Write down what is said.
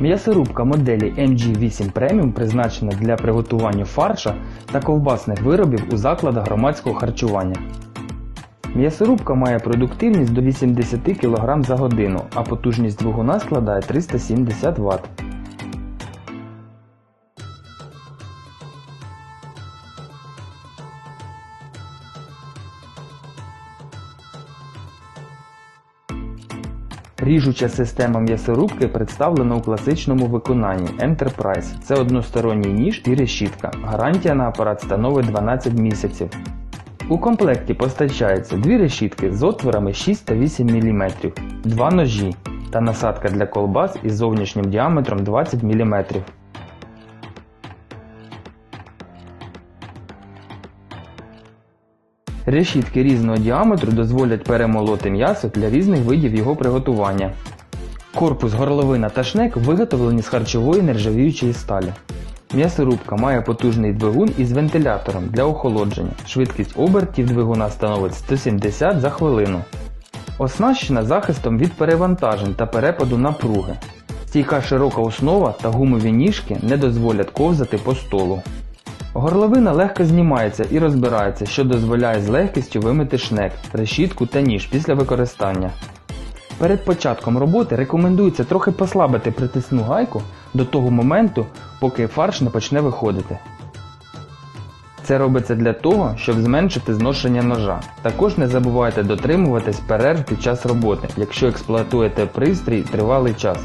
М'ясорубка моделі MG8 Premium призначена для приготування фарша та ковбасних виробів у закладах громадського харчування. М'ясорубка має продуктивність до 80 кг за годину, а потужність двигуна складає 370 Вт. Ріжуча система м'ясорубки представлена у класичному виконанні Enterprise. Це односторонній ніж і решітка. Гарантія на апарат становить 12 місяців. У комплекті постачаються дві решітки з отворами 6 та 8 мм, два ножі та насадка для колбас із зовнішнім діаметром 20 мм. Решітки різного діаметру дозволять перемолоти м'ясо для різних видів його приготування. Корпус, горловина та шнек виготовлені з харчової нержавіючої сталі. М'ясорубка має потужний двигун із вентилятором для охолодження. Швидкість обертів двигуна становить 170 за хвилину. Оснащена захистом від перевантажень та перепаду напруги. Стійка широка основа та гумові ніжки не дозволять ковзати по столу. Горловина легко знімається і розбирається, що дозволяє з легкістю вимити шнек, решітку та ніж після використання. Перед початком роботи рекомендується трохи послабити притисну гайку до того моменту, поки фарш не почне виходити. Це робиться для того, щоб зменшити зношення ножа. Також не забувайте дотримуватись перерв під час роботи, якщо експлуатуєте пристрій тривалий час.